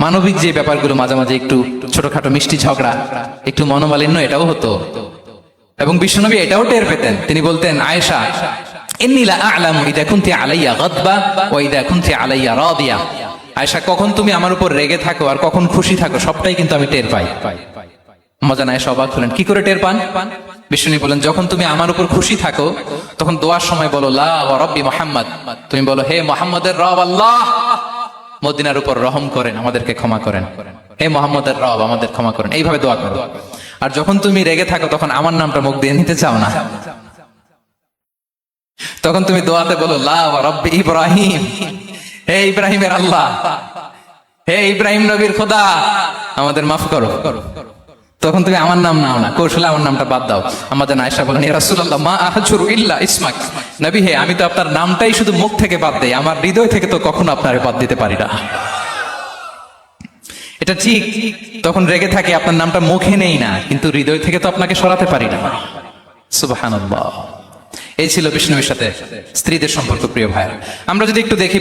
মানবিক যে ব্যাপারগুলো মাঝে মাঝে একটু ছোটখাটো মিষ্টি ঝগড়া, একটু মনোমালিন্য এটাও হতো। এবং বিশ্বনবী এটাও টের পেতেন। তিনি বলতেন, আয়েশা আয়েশা, কখন তুমি আমার উপর রেগে থাকো আর কখন খুশি থাকো, সবটাই কিন্তু আমি টের পাই। মজান আয়েশা অবাক হলেন, কি করে টের পান? বিষ্ণু বলেন যখন তুমি আমার উপর খুশি থাকো, তখন দোয়ার সময় বলো, লা রব্বি মুহাম্মদ। তুমি বলো, হে মোহাম্মদের রব আল্লাহ। মদিনার উপর রহম করেন, আমাদেরকে ক্ষমা করেন। হে মোহাম্মদের রব, আমাদের ক্ষমা করেন। এইভাবে দোয়া করো। আর যখন তুমি রেগে থাকো, তখন আমার নামটা মুখ দিয়ে নিতে চাও না। তখন তুমি দোয়াতে বলো রব্বি ইব্রাহিম। হে ইব্রাহিমের আল্লাহ। হে ইব্রাহিম নবীর খোদা, আমাদের মাফ করো। তখন তুমি আমার নাম নাও না। কৌশলে আমার নামটা বাদ দাও। আমাদের আয়সা বলেন রাসূলুল্লাহ, মা আহজুরু ইল্লা ইসমাক। নবী হে, আমি তো আপনার নামটাই শুধু মুখ থেকে বাদ দেই। আমার হৃদয় থেকে তো কখনো আপনার বাদ দিতে পারি না। এটা ঠিক, তখন রেগে থাকে, আপনার নামটা মুখে নেই না, কিন্তু হৃদয় থেকে তো আপনাকে সরাতে পারি না। সুবহানাল্লাহ। এই ছিল বিষ্ণুর সাথে স্ত্রীদের সম্পর্ক, প্রিয় ভাই আমরা যদি একটু দেখি